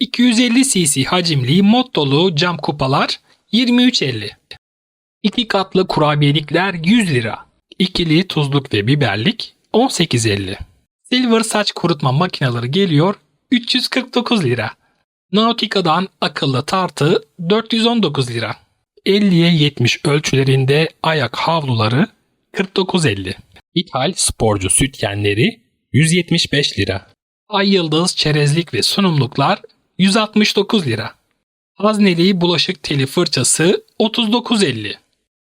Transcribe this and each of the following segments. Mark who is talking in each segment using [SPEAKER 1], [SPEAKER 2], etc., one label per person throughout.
[SPEAKER 1] 250 cc hacimli mod dolu cam kupalar 23.50. İki katlı kurabiyelikler 100 lira. İkili tuzluk ve biberlik 18.50. Silver saç kurutma makineleri geliyor 349 lira. Nautica'dan akıllı tartı 419 lira. 50'ye 70 ölçülerinde ayak havluları 49.50. İthal sporcu sütyenleri 175 lira. Ay yıldız çerezlik ve sunumluklar 169 lira. Hazneli bulaşık teli fırçası 39.50.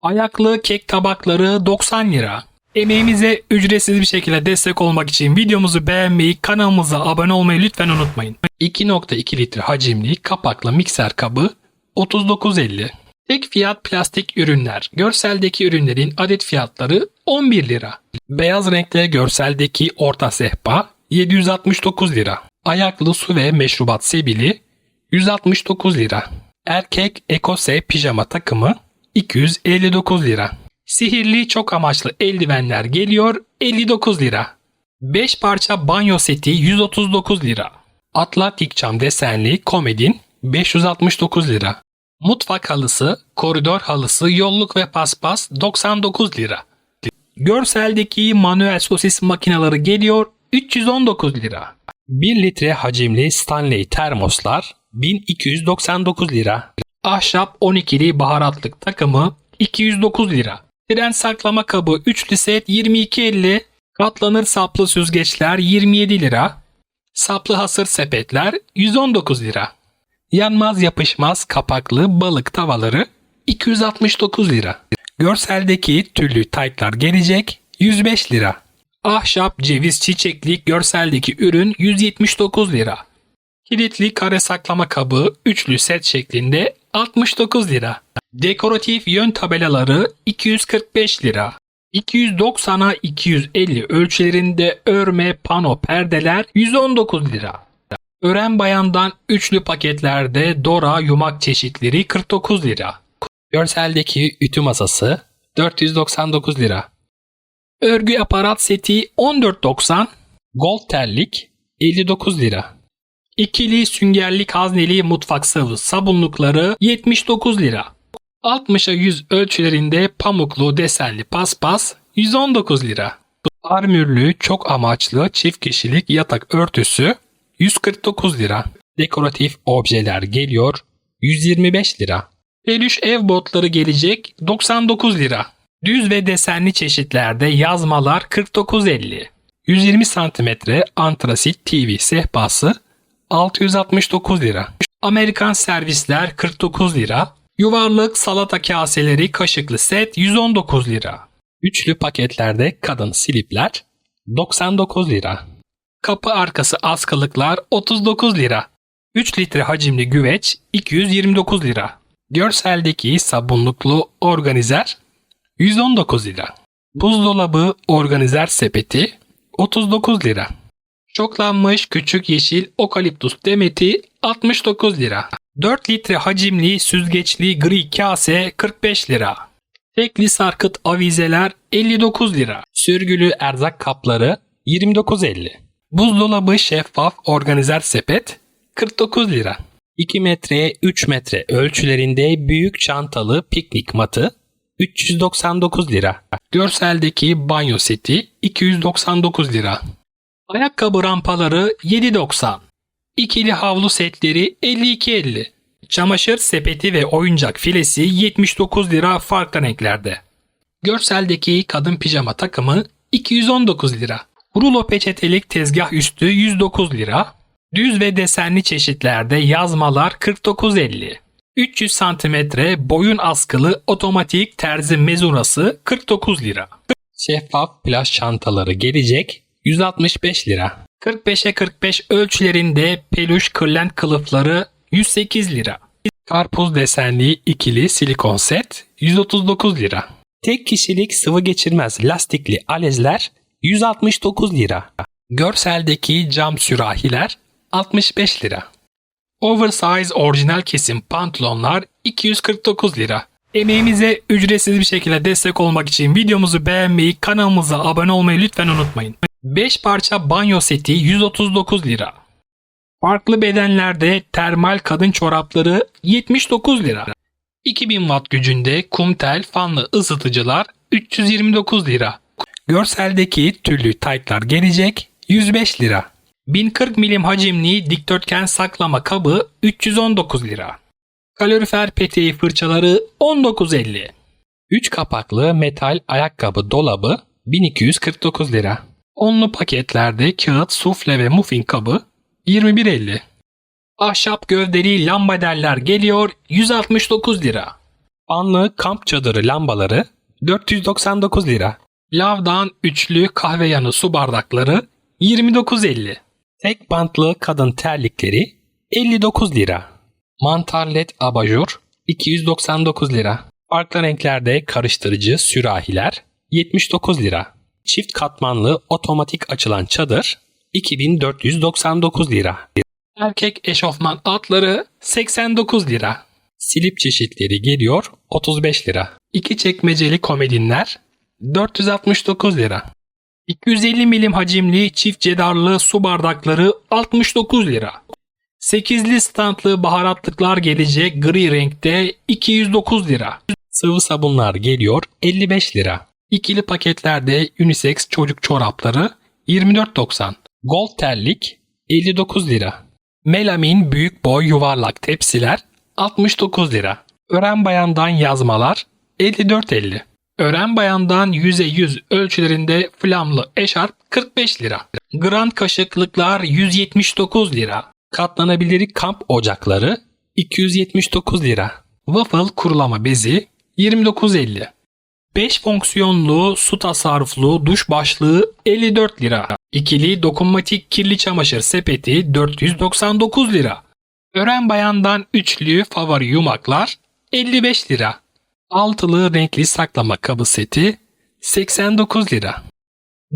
[SPEAKER 1] Ayaklı kek tabakları 90 lira. Emeğimize ücretsiz bir şekilde destek olmak için videomuzu beğenmeyi, kanalımıza abone olmayı lütfen unutmayın. 2.2 litre hacimli kapaklı mikser kabı 39.50. Tek fiyat plastik ürünler. Görseldeki ürünlerin adet fiyatları 11 lira. Beyaz renkli görseldeki orta sehpa 769 lira. Ayaklı su ve meşrubat sebili 169 lira. Erkek ekose pijama takımı 259 lira. Sihirli çok amaçlı eldivenler geliyor 59 lira. 5 parça banyo seti 139 lira. Atlantik cam desenli komedin 569 lira. Mutfak halısı, koridor halısı, yolluk ve paspas 99 lira. Görseldeki manuel sosis makineleri geliyor 319 lira. 1 litre hacimli Stanley termoslar 1299 lira. Ahşap 12'li baharatlık takımı 209 lira. Tren saklama kabı üçlü set 22.50. Katlanır saplı süzgeçler 27 lira. Saplı hasır sepetler 119 lira. Yanmaz yapışmaz kapaklı balık tavaları 269 lira. Görseldeki tüllü taytlar gelecek 105 lira. Ahşap ceviz çiçeklik görseldeki ürün 179 lira. Kilitli kare saklama kabı üçlü set şeklinde 69 lira. Dekoratif yön tabelaları 245 lira. 290'a 250 ölçülerinde örme pano perdeler 119 lira. Ören bayandan üçlü paketlerde Dora yumak çeşitleri 49 lira. Görseldeki ütü masası 499 lira. Örgü aparat seti 14.90, gold terlik 59 lira. İkili süngerlik hazneli mutfak sıvı sabunlukları 79 lira. 60'a 100 ölçülerinde pamuklu desenli paspas 119 lira. Armürlü çok amaçlı çift kişilik yatak örtüsü 149 lira. Dekoratif objeler geliyor 125 lira. Peluş ev botları gelecek 99 lira. Düz ve desenli çeşitlerde yazmalar 49.50. 120 cm antrasit TV sehpası 669 lira. Amerikan servisler 49 lira. Yuvarlık salata kaseleri kaşıklı set 119 lira. Üçlü paketlerde kadın silipler 99 lira. Kapı arkası askılıklar 39 lira. 3 litre hacimli güveç 229 lira. Görseldeki sabunluklu organizer 119 lira. Buzdolabı organizer sepeti 39 lira. Çoklanmış küçük yeşil okaliptus demeti 69 lira. 4 litre hacimli süzgeçli gri kase 45 lira. Tekli sarkıt avizeler 59 lira. Sürgülü erzak kapları 29.50. Buzdolabı şeffaf organizer sepet 49 lira. 2 metreye 3 metre ölçülerinde büyük çantalı piknik matı 399 lira. Görseldeki banyo seti 299 lira. Ayakkabı rampaları 7.90. İkili havlu setleri 52.50. Çamaşır sepeti ve oyuncak filesi 79 lira farklı renklerde. Görseldeki kadın pijama takımı 219 lira. Rulo peçetelik tezgah üstü 109 lira. Düz ve desenli çeşitlerde yazmalar 49.50. 300 cm boyun askılı otomatik terzi mezurası 49 lira. Şeffaf plaj çantaları gelecek 165 lira. 45'e 45 ölçülerinde peluş kırlent kılıfları 108 lira. Karpuz desenli ikili silikon set 139 lira. Tek kişilik sıvı geçirmez lastikli alezler 169 lira. Görseldeki cam sürahiler 65 lira. Oversize orijinal kesim pantolonlar 249 lira. Emeğimize ücretsiz bir şekilde destek olmak için videomuzu beğenmeyi, kanalımıza abone olmayı lütfen unutmayın. 5 parça banyo seti 139 lira. Farklı bedenlerde termal kadın çorapları 79 lira. 2000 watt gücünde kumtel fanlı ısıtıcılar 329 lira. Görseldeki tüllü taytlar gelecek 105 lira. 1040 milim hacimli dikdörtgen saklama kabı 319 lira. Kalorifer peteği fırçaları 19.50. 3 kapaklı metal ayakkabı dolabı 1249 lira. Onlu paketlerde kağıt, sufle ve muffin kabı 21.50. Ahşap gövdeli lambaderler geliyor 169 lira. Fanlı kamp çadırı lambaları 499 lira. Lavdan üçlü kahve yanı su bardakları 29.50. Tek bantlı kadın terlikleri 59 lira. Mantar led abajur 299 lira. Farklı renklerde karıştırıcı sürahiler 79 lira. Çift katmanlı otomatik açılan çadır 2499 lira. Erkek eşofman atları 89 lira. Silip çeşitleri geliyor 35 lira. İki çekmeceli komedinler 469 lira. 250 milim hacimli çift cedarlı su bardakları 69 lira. 8'li standlı baharatlıklar gelecek gri renkte 209 lira. Sıvı sabunlar geliyor 55 lira. İkili paketlerde unisex çocuk çorapları 24.90. Gold terlik 59 lira. Melamin büyük boy yuvarlak tepsiler 69 lira. Ören bayandan yazmalar 54.50. Ören bayandan yüze yüz ölçülerinde flamlı eşarp 45 lira. Grand kaşıklıklar 179 lira. Katlanabilir kamp ocakları 279 lira. Waffle kurulama bezi 29.50. 5 fonksiyonlu su tasarruflu duş başlığı 54 lira. İkili dokunmatik kirli çamaşır sepeti 499 lira. Ören bayandan üçlü favori yumaklar 55 lira. Altılı renkli saklama kabı seti 89 lira.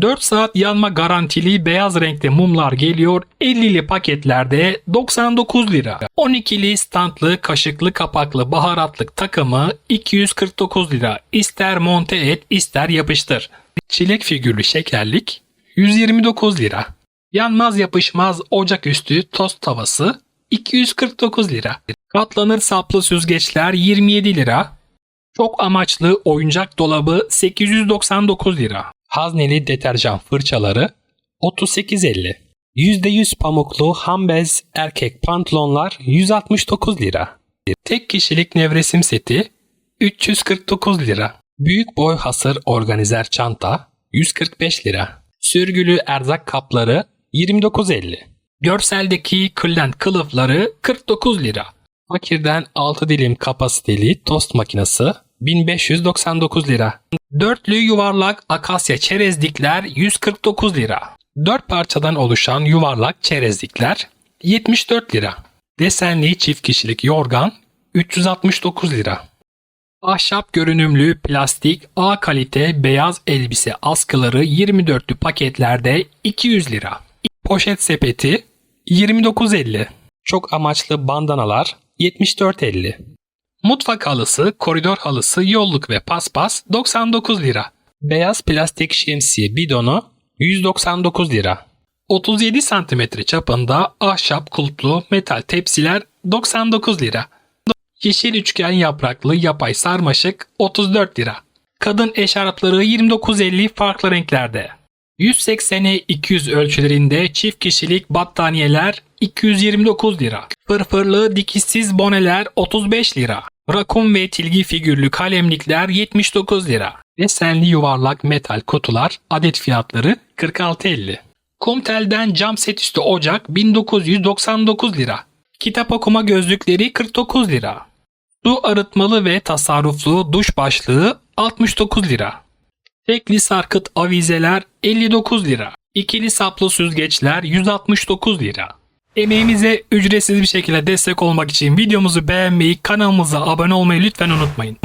[SPEAKER 1] 4 saat yanma garantili beyaz renkte mumlar geliyor 50'li paketlerde 99 lira. 12'li standlı kaşıklı kapaklı baharatlık takımı 249 lira. İster monte et ister yapıştır. Çilek figürlü şekerlik 129 lira. Yanmaz yapışmaz ocaküstü tost tavası 249 lira. Katlanır saplı süzgeçler 27 lira. Çok amaçlı oyuncak dolabı 899 lira. Hazneli deterjan fırçaları 38.50. %100 pamuklu hambez erkek pantolonlar 169 lira. Tek kişilik nevresim seti 349 lira. Büyük boy hasır organizer çanta 145 lira. Sürgülü erzak kapları 29.50. Görseldeki kırlent kılıfları 49 lira. Fakirden 6 dilim kapasiteli tost makinesi 1599 lira. Dörtlü yuvarlak akasya çerezlikler 149 lira. 4 parçadan oluşan yuvarlak çerezlikler 74 lira. Desenli çift kişilik yorgan 369 lira. Ahşap görünümlü plastik A kalite beyaz elbise askıları 24'lü paketlerde 200 lira. Poşet sepeti 29.50. Çok amaçlı bandanalar 74.50. Mutfak halısı, koridor halısı, yolluk ve paspas 99 lira. Beyaz plastik şemsiye bidonu 199 lira. 37 cm çapında ahşap kulplu metal tepsiler 99 lira. Yeşil üçgen yapraklı yapay sarmaşık 34 lira. Kadın eşarpları 29.50 farklı renklerde. 180'e 200 ölçülerinde çift kişilik battaniyeler 229 lira. Fırfırlı dikişsiz boneler 35 lira. Rakun ve tilgi figürlü kalemlikler 79 lira. Desenli yuvarlak metal kutular adet fiyatları 46.50. Kumtel'den cam set üstü ocak 1999 lira. Kitap okuma gözlükleri 49 lira. Su arıtmalı ve tasarruflu duş başlığı 69 lira. Tekli sarkıt avizeler 59 lira. İkili saplı süzgeçler 169 lira. Emeğimize ücretsiz bir şekilde destek olmak için videomuzu beğenmeyi, kanalımıza abone olmayı lütfen unutmayın.